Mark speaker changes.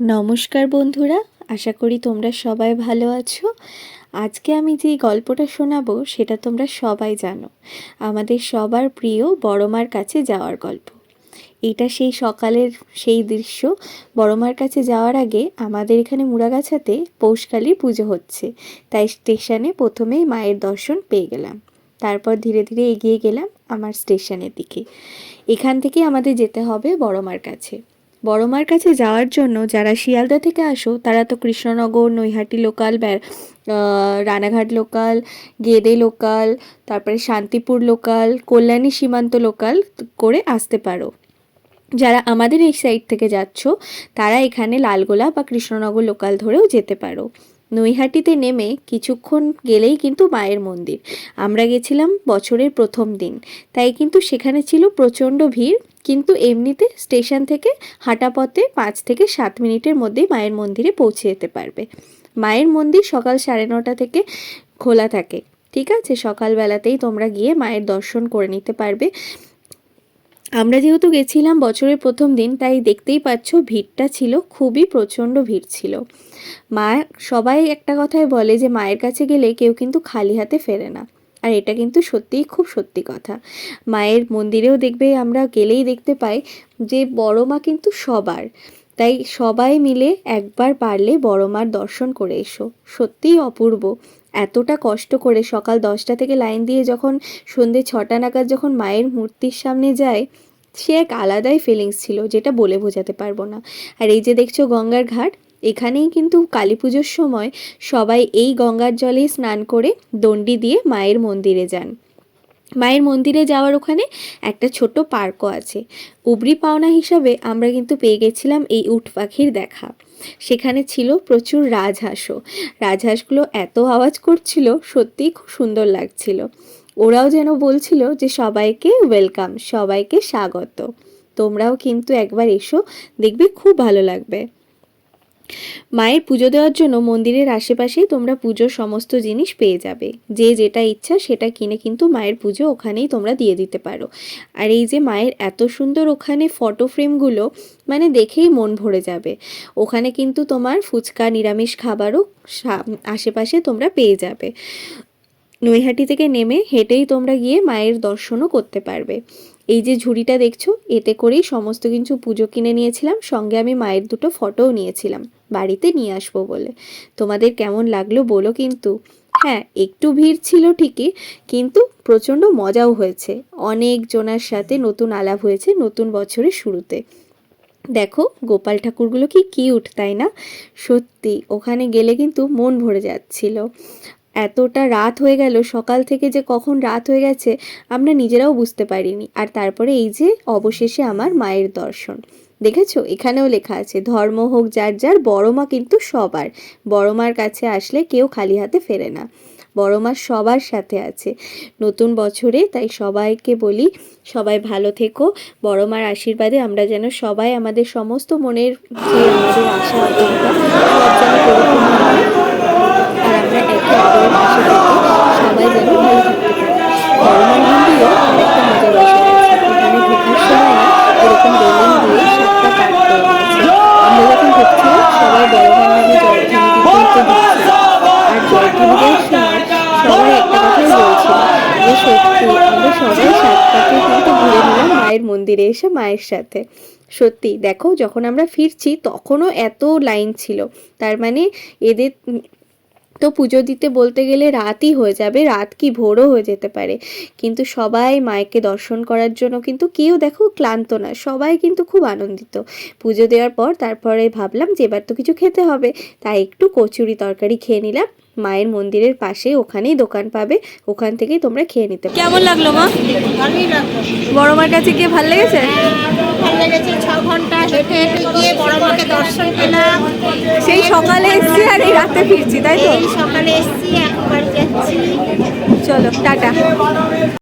Speaker 1: নমস্কার বন্ধুরা, আশা করি তোমরা সবাই ভালো আছো। আজকে আমি যে গল্পটা শোনাবো সেটা তোমরা সবাই জানো। আমাদের সবার প্রিয় বড়মার কাছে যাওয়ার গল্প। এটা সেই সকালের সেই দৃশ্য। বড়মার কাছে যাওয়ার আগে আমাদের এখানে মুড়াগাছাতে পৌষকালীর পুজো হচ্ছে। তাই স্টেশনে প্রথমেই মায়ের দর্শন পেয়ে গেলাম। তারপর ধীরে ধীরে এগিয়ে গেলাম আমার স্টেশনের দিকে। এখান থেকে আমাদের যেতে হবে বড়মার কাছে। বড়মার কাছে যাওয়ার জন্য যারা শিয়ালদা থেকে আসো, তারা তো Krishnanagar, Naihati local Ranaghat local Gede local তারপরে শান্তিপুর লোকাল কল্যাণী সীমান্ত লোকাল করে আসতে পারো। যারা আমাদের এই সাইড থেকে যাচ্ছ, তারা এখানে লালগোলা বা কৃষ্ণনগর লোকাল ধরেও যেতে পারো। নৈহাটিতে নেমে কিছুক্ষণ গেলেই কিন্তু মায়ের মন্দির। আমরা গেছিলাম বছরের প্রথম দিন। তাই কিন্তু সেখানে ছিল প্রচণ্ড ভিড়। কিন্তু এমনিতে স্টেশন থেকে হাঁটা পথে পাঁচ থেকে সাত মিনিটের মধ্যেই মায়ের মন্দিরে পৌঁছে যেতে পারবে। মায়ের মন্দির সকাল সাড়ে নটা থেকে খোলা থাকে। ঠিক আছে? সকালবেলাতেই তোমরা গিয়ে মায়ের দর্শন করে নিতে পারবে। আমরা যেহেতু গেছিলাম বছরের প্রথম দিন, তাই দেখতেই পাচ্ছ ভিড়টা ছিল, খুবই প্রচণ্ড ভিড় ছিল। মা সবাই একটা কথাই বলে যে, মায়ের কাছে গেলে কেউ কিন্তু খালি হাতে ফেরে না। আর এটা কিন্তু সত্যিই খুব সত্যি কথা। মায়ের মন্দিরেও দেখবে, আমরা গেলেই দেখতে পাই যে, বড় মা কিন্তু সবার। তাই সবাই মিলে একবার পারলে বড় মার দর্শন করে এসো। সত্যিই অপূর্ব। এতটা কষ্ট করে সকাল দশটা থেকে লাইন দিয়ে যখন সন্ধে ছটা নাগাদ যখন মায়ের মূর্তির সামনে যায়, সে এক আলাদাই ফিলিংস ছিল যেটা বলে বোঝাতে পারব না। আর এই যে দেখছ গঙ্গার ঘাট, এখানেই কিন্তু কালী পুজোর সময় সবাই এই গঙ্গার জলেই স্নান করে দণ্ডি দিয়ে মায়ের মন্দিরে যান। মায়ের মন্দিরে যাওয়ার ওখানে একটা ছোট পার্কও আছে। উবরি পাওনা হিসাবে আমরা কিন্তু পেয়ে গেছিলাম এই উট পাখির দেখা। সেখানে ছিল প্রচুর রাজহাঁসও। রাজহাঁসগুলো এত আওয়াজ করছিল, সত্যিই খুব সুন্দর লাগছিল। ওরাও যেন বলছিল যে, সবাইকে ওয়েলকাম, সবাইকে স্বাগত। তোমরাও কিন্তু একবার এসো, দেখবে খুব ভালো লাগবে। মায়ের পুজো দেওয়ার জন্য মন্দিরের আশেপাশেই তোমরা পুজোর সমস্ত জিনিস পেয়ে যাবে। যে যেটা ইচ্ছা সেটা কিনে কিন্তু মায়ের পুজো ওখানেই তোমরা দিয়ে দিতে পারো। আর এই যে মায়ের এত সুন্দর ওখানে ফটো ফ্রেমগুলো মানে দেখেই মন ভরে যাবে। ওখানে কিন্তু তোমার ফুচকা, নিরামিষ খাবারও আশেপাশে তোমরা পেয়ে যাবে। নৈহাটি থেকে নেমে হেঁটেই তোমরা গিয়ে মায়ের দর্শনও করতে পারবে। এই যে ঝুড়িটা দেখছ, এতে করেই সমস্ত কিছু পুজো কিনে নিয়েছিলাম, সঙ্গে আমি মায়ের দুটো ফটোও নিয়েছিলাম, বাড়িতে নিয়ে আসব বলে। তোমাদের কেমন লাগল বলো কিন্তু। হ্যাঁ একটু ভিড় ছিল ঠিকই, কিন্তু প্রচণ্ড মজাও হয়েছে। অনেক জনার সাথে নতুন আলাপ হয়েছে নতুন বছরের শুরুতে। দেখো, গোপাল ঠাকুরগুলো কি কিউট তাই না? সত্যি, ওখানে গেলে কিন্তু মন ভরে যাচ্ছিল। এতটা রাত হয়ে গেল, সকাল থেকে যে কখন রাত হয়ে গেছে, আমরা নিজেরাও বুঝতে পারিনি। আর তারপরে এই যে অবশেষে আমার মায়ের দর্শন। দেখেছ? এখানেও লেখা আছে, ধর্ম হোক যার যার, বড় মা কিন্তু সবার। বড় মার কাছে আসলে কেউ খালি হাতে ফেরে না। বড় মা সবার সাথে আছে। নতুন বছরে তাই সবাইকে বলি, সবাই ভালো থেকো। বড় মার আশীর্বাদে আমরা যেন সবাই আমাদের সমস্ত মনের যে আমাদের আশা মায়ের মন্দিরে এসে মায়ের সাথে। সত্যি, দেখো, যখন আমরা ফিরছি, তখনও এত লাইন ছিল। তার মানে এদের তো পুজো দিতে বলতে গেলে রাতই হয়ে যাবে, রাত কি ভোরও হয়ে যেতে পারে। কিন্তু সবাই মায়েকে দর্শন করার জন্য কিন্তু কেউ দেখো ক্লান্ত না, সবাই কিন্তু খুব আনন্দিত। পুজো দেওয়ার পর তারপরে ভাবলাম যে এবার তো কিছু খেতে হবে, তাই একটু কচুরি তরকারি খেয়ে নিলাম। মায়ের মন্দিরের পাশে ওখানেই দোকান পাবে ওখান থেকেই তোমরা খেয়ে নিতে কেমন লাগল মা?
Speaker 2: ভালোই লাগল।
Speaker 1: বড় মার কাছে গিয়ে ভালো লেগেছে?
Speaker 2: ভালো লেগেছে ছ ঘণ্টা হেঁটে হেঁটে গিয়ে বড় মাকে দর্শন পেলাম।
Speaker 1: সেই সকালে এসছি আর এই রাতে ফিরছি তাই তো?
Speaker 2: সকালে এসছি যাচ্ছি।
Speaker 1: চলো টাটা।